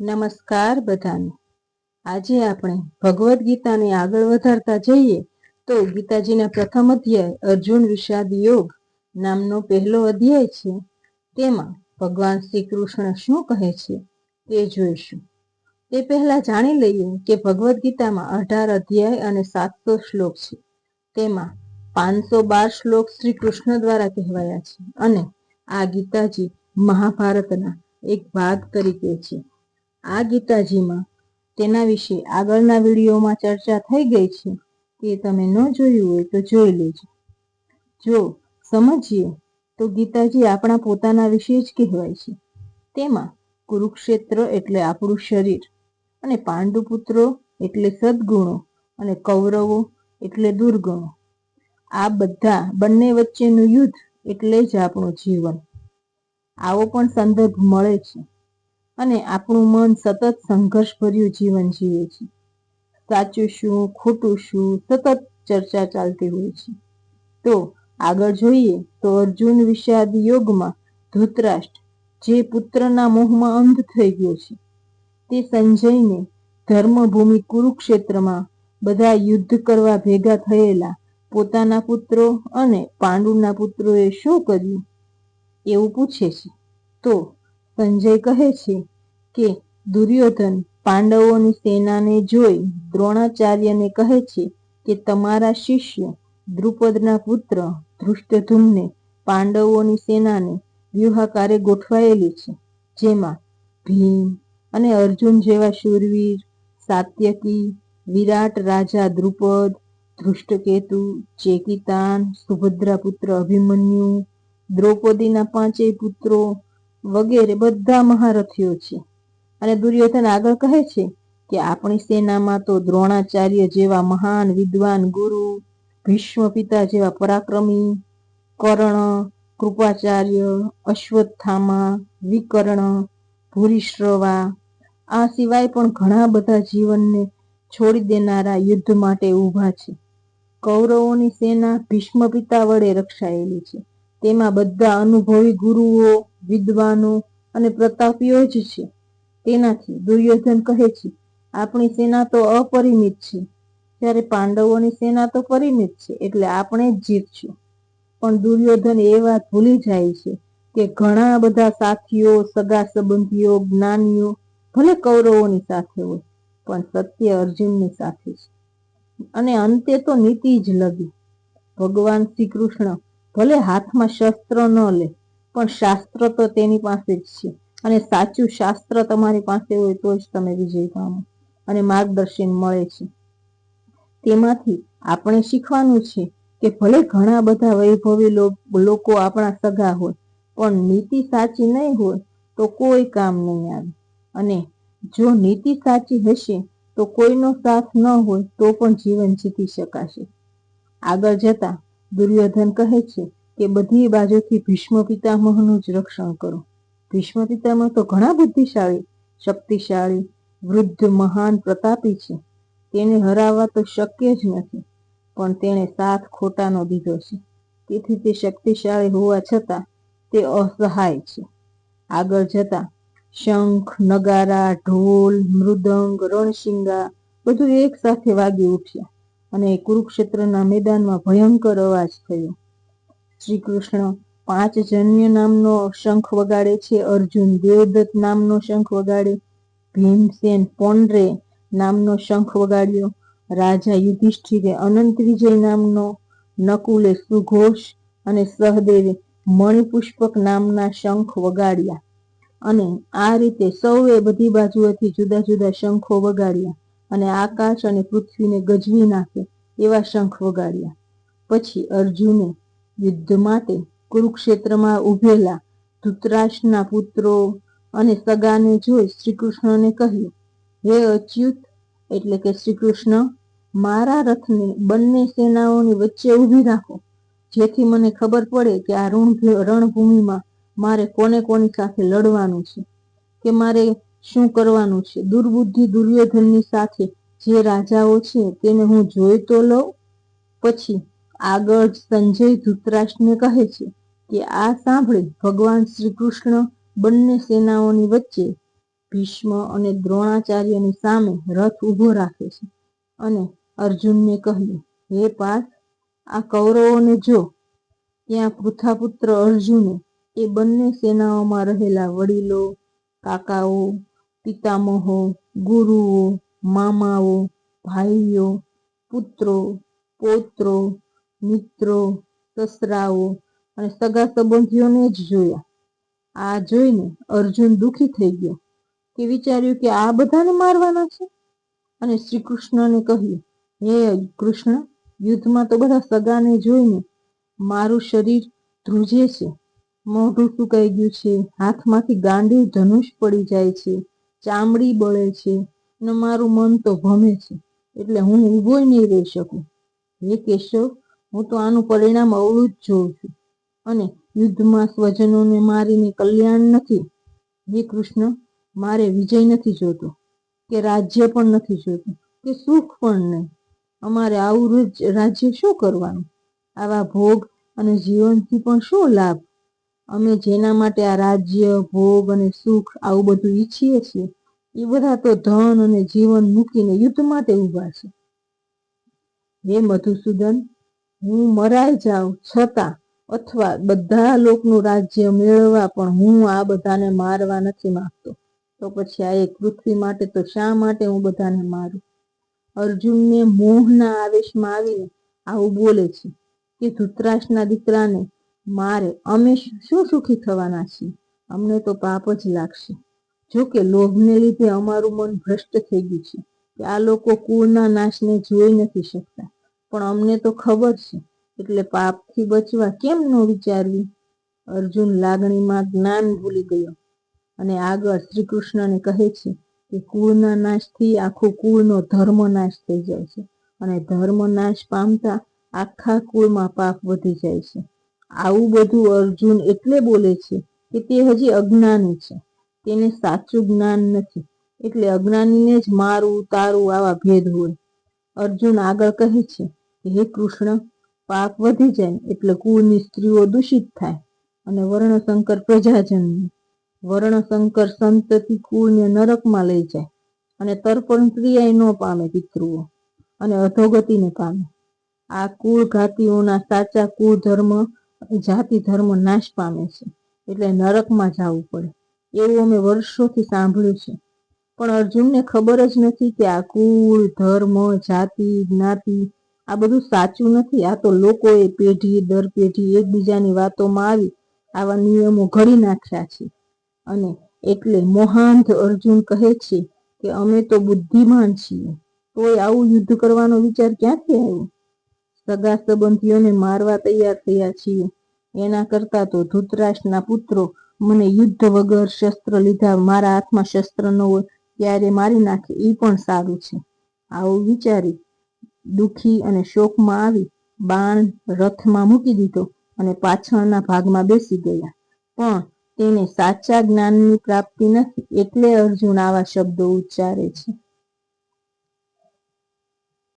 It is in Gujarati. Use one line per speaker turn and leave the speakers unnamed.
નમસ્કાર બધાને. આજે આપણે ભગવદ્ ગીતાને આગળ વધારતા જઈએ તો ગીતાજીના પ્રથમ અધ્યાય અર્જુન વિષાદ યોગ નામનો પહેલો અધ્યાય છે. તેમાં ભગવાન શ્રી કૃષ્ણ શું કહે છે તે જોઈશું. તે પહેલા જાણી લઈએ કે ભગવદ્ ગીતામાં અઢાર અધ્યાય અને સાતસો શ્લોક છે. તેમાં પાંચસો બાર શ્લોક શ્રી કૃષ્ણ દ્વારા કહેવાયા છે અને આ ગીતાજી મહાભારતના એક ભાગ તરીકે છે. આ ગીતાજીમાં તેના વિશે આગળના વિડીયોમાં ચર્ચા થઈ ગઈ છે. તે તમે ન જોયું હોય તો જોઈ લેજો. જો સમજીએ, તો ગીતાજી આપણા પોતાના વિશે જ કહેવાય છે. તેમાં કુરુક્ષેત્ર એટલે આપણું શરીર અને પાંડુપુત્રો એટલે સદગુણો અને કૌરવો એટલે દુર્ગુણો. આ બધા બંને વચ્ચેનું યુદ્ધ એટલે જ આપણું જીવન. આવો પણ સંદર્ભ મળે છે. અને આપણું મન સતત સંઘર્ષભર્યું જીવન જીવે છે. સાચું શું, ખોટું શું, સતત ચર્ચા ચાલતી હોય છે. તો આગળ જોઈએ તો અર્જુન વિષાદ યોગમાં ધૃતરાષ્ટ્ર, જે પુત્રના મોહમાં અંધ થઈ ગયો છે. તે સંજયને ધર્મભૂમિ કુરુક્ષેત્રમાં બધા યુદ્ધ કરવા ભેગા થયેલા પોતાના પુત્રો અને પાંડુના પુત્રોએ શું કર્યું? એવું પૂછે છે. તો સંજય કહે છે કે દુર્યોધન પાંડવોની સેનાને જોઈ દ્રોણાચાર્યને કહે છે કે તમારા શિષ્ય દ્રુપદના પુત્ર ધૃષ્ટધૂમને પાંડવોની સેનાને વ્યૂહાકારે ગોઠવાયેલી છે, જેમાં ભીમ અને અર્જુન જેવા શૂરવીર, સાત્યકી, વિરાટ રાજા દ્રુપદ, ધૃષ્ટકેતુ, ચેકિતાન, સુભદ્રા પુત્ર અભિમન્યુ, દ્રૌપદીના પાંચેય પુત્રો વગેરે બધા મહારથીઓ છે. અને દુર્યોધન આગળ કહે છે કે આપણી સેનામાં તો દ્રોણાચાર્ય જેવા મહાન વિદ્વાન ગુરુ, ભીષ્મ પિતા જેવા પરાક્રમી, કર્ણ, કૃપાચાર્ય, અશ્વત્થામા, વિકર્ણ, ભૂરિશ્રવા, આ સિવાય પણ ઘણા બધા જીવનને છોડી દેનારા યુદ્ધ માટે ઊભા છે. કૌરવોની સેના ભીષ્મ પિતા વડે રક્ષાયેલી છે. તેમાં બધા અનુભવી ગુરુઓ, વિદ્વાનો અને પ્રતાપીઓ જ છે. તેનાથી દુર્યોધન કહે છે, આપણી સેના તો અપરિમિત છે. જ્યારે પાંડવોની સેના તો પરિમિત છે, એટલે આપણે જ જીતશું પણ દુર્યોધન એ વાત ભૂલી જાય છે કે ઘણા બધા સાથીઓ, સગા સંબંધીઓ, જ્ઞાનીઓ ભલે કૌરવોની સાથે હોય, પણ સત્ય અર્જુનની સાથે છે. અને અંતે તો નીતિ જ લગી. ભગવાન શ્રી કૃષ્ણ ભલે હાથમાં શસ્ત્ર ન લે, પણ શાસ્ત્ર તો તેની પાસે જ છે. અને સાચું શાસ્ત્ર તમારી પાસે હોય તો જ તમે વિજય પામો અને માર્ગદર્શન મળે છે. તેમાંથી આપણે શીખવાનું છે કે ભલે ઘણા બધા વૈભવી લોકો આપણા સગા હોય, પણ નીતિ સાચી નહીં હોય તો કોઈ કામ નહીં આવે. અને જો નીતિ સાચી હશે તો કોઈનો સાથ ન હોય તો પણ જીવન જીતી શકાશે. આગળ જતા દુર્યોધન કહે છે કે બધી બાજુથી ભીષ્મ પિતામહનું જ રક્ષણ કરો. ભીષ્મ પિતામહ તો ઘણા બુદ્ધિશાળી, શક્તિશાળી, વૃદ્ધ, મહાન, પ્રતાપી છે. તેને હરાવવા તો શક્ય જ નથી, પણ તેણે સાથ ખોટાનો દીધો છે. તેથી તે શક્તિશાળી હોવા છતાં તે અસહાય છે. આગળ જતા શંખ, નગારા, ઢોલ, મૃદંગ, રણશિંગા બધું એક સાથે વાગી ઉઠ્યા. અને કુરુક્ષેત્રના મેદાનમાં ભયંકર અવાજ થયો. શ્રી કૃષ્ણ પાંચ જન્ય નામનો શંખ વગાડે છે, અર્જુન દેવદત્ત નામનો શંખ વગાડે, ભીમસેન પોંડરે નામનો શંખ વગાડ્યો, રાજા યુધિષ્ઠિરે અનંત વિજય નામનો નકુલે સુઘોષ અને સહદેવે મણિપુષ્પક નામના શંખ વગાડ્યા. અને આ રીતે સૌએ બધી બાજુએથી જુદા જુદા શંખો વગાડ્યા. અને આકાશ અને પૃથ્વીને ગજવી નાખે એવા શંખ વગાડ્યા. પછી અર્જુને યુદ્ધ માટે કુરુક્ષેત્રમાં ઉભેલા ધૃતરાષ્ટ્રના પુત્રો અને સગાને જોઈ શ્રીકૃષ્ણને કહ્યું, હે અચ્યુત, એટલે કે શ્રીકૃષ્ણ, મારા રથને બંને સેનાઓની વચ્ચે ઊભી રાખો. જેથી મને ખબર પડે કે આ રણભૂમિમાં મારે કોને કોની સાથે લડવાનું છે, કે મારે શું કરવાનું છે? દુર્બુદ્ધિ દુર્યોધનની સાથે જે રાજાઓ છે તેને હું જોઈ તો લઉં? પછી આગળ સંજય ધૃતરાષ્ટ્રને કહે છે કે, આ સાંભળી, ભગવાન શ્રી કૃષ્ણ બંને સેનાઓની વચ્ચે ભીષ્મ અને દ્રોણાચાર્યની સામે રથ ઊભો રાખે છે. અને અર્જુનને કહ્યું, હે પાર્થ, આ કૌરવોને જો, ત્યાં પૃથાપુત્ર અર્જુને એ બંને સેનાઓમાં રહેલા વડીલો, કાકાઓ પિતામહો, ગુરુઓ, મામાઓ, ભાઈઓ, પુત્રો, પૌત્રો, મિત્રો, સસરાઓ અને સગા સંબંધીઓને જ જોયા. આ જોઈને અર્જુન દુઃખી થઈ ગયો કે વિચાર્યું કે આ બધાને મારવાના છે. અને શ્રી કૃષ્ણને કહ્યું, હે કૃષ્ણ, યુદ્ધમાં તો બધા સગાને જોઈને મારું શરીર ધ્રુજે છે. મોઢું સુકાઈ ગયું છે. હાથમાંથી ગાંડી ધનુષ પડી જાય છે. ચામડી બળે છે ને મારું મન તો ભમે છે, એટલે હું ઊભોય નહીં રહી શકું. હે કેશવ, હું તો આનું પરિણામ અવળું જ જોઉં છું અને યુદ્ધમાં સ્વજનોને મારીને કલ્યાણ નથી. હે કૃષ્ણ, મારે વિજય નથી જોતો, કે રાજ્ય પણ નથી જોતું, કે સુખ પણ નહીં. અમારે આવું રોજ- રાજ્ય શું કરવાનું? આવા ભોગ અને જીવનથી પણ શું લાભ? અમે જેના માટે આ રાજ્ય, ભોગ અને સુખ આવું બધું ઈચ્છીએ છીએ, એ બધા તો ધન અને જીવન મૂકીને યુદ્ધ માટે ઊભા છે. હે મધુસૂદન, હું મરાઈ જાઉં છતાં અથવા બધા લોકનું રાજ્ય મેળવવા પણ હું આ બધાને મારવા નથી માંગતો. તો પછી આ એક પૃથ્વી માટે તો શા માટે હું બધાને મારું? અર્જુનને મોહના આવેશમાં આવીને આવું બોલે છે કે ધૃતરાષ્ટ્રના દીકરાને મારે અમે શું સુખી થવાના છીએ? અમને તો પાપ જ લાગશે. જો કે લોભને લીધે અમારું મન ભ્રષ્ટ થઈ ગયું છે કે આ લોકો કુળના નાશને જોઈ નથી શકતા. પણ અમને તો ખબર છે, એટલે પાપથી બચવા કેમ ન વિચારવી? અર્જુન લાગણીમાં જ્ઞાન ભૂલી ગયો અને આગળ શ્રી કૃષ્ણને કહે છે કે કુળના નાશથી આખો કુળનો ધર્મ નાશ થઈ જાય છે અને ધર્મ નાશ પામતા આખા કુળમાં પાપ વધી જાય છે. આવું બધું અર્જુન એટલે બોલે છે કે તે હજી અજ્ઞાની છે. તેને સાચું જ્ઞાન નથી. એટલે અજ્ઞાનીને જ મારું, તારું આવા ભેદ હોય. અર્જુન આગળ કહે છે કે, હે કૃષ્ણ, પાપ વધી જાય એટલે કુળની સ્ત્રીઓ દૂષિત થાય અને વર્ણશંકર પ્રજાજન વર્ણશંકર સંતતિ કુળને નરકમાં લઈ જાય અને તર્પણ ક્રિયાએ ન પામે પિતૃઓ અને અધોગતિને પામે. આ કુળ ઘાતીઓના સાચા કુળ ધર્મ જાતિ ધર્મ નાશ પામે છે. એટલે નરકમાં જવું પડે. એવું અમે વર્ષોથી સાંભળ્યું છે. પણ અર્જુનને ખબર જ નથી કે આ કુળ, ધર્મ, જાતિ, જ્ઞાતિ આ બધું સાચું નથી. આ તો લોકોએ પેઢી દર પેઢી એકબીજાની વાતોમાં આવી આવા નિયમો ઘડી નાખ્યા છે. અને એટલે મોહાંધ અર્જુન કહે છે કે અમે તો બુદ્ધિમાન છીએ. તોય આવું યુદ્ધ કરવાનો વિચાર ક્યાંથી આવ્યો? સગા સંબંધીઓને મારવા તૈયાર થયા છીએ. એના કરતા તો ધૃતરાષ્ટ્રના પુત્રો મને યુદ્ધ વગર શસ્ત્ર લીધા, મારા હાથમાં શસ્ત્ર ન હોય, ત્યારે મારી નાખે એ પણ સારું છે. આવું વિચારી દુઃખી અને શોકમાં આવી બાણ રથમાં મૂકી દીધો અને પાછળના ભાગમાં બેસી ગયા. પણ તેને સાચા જ્ઞાનની પ્રાપ્તિ નથી એટલે અર્જુન આવા શબ્દો ઉચ્ચારે છે.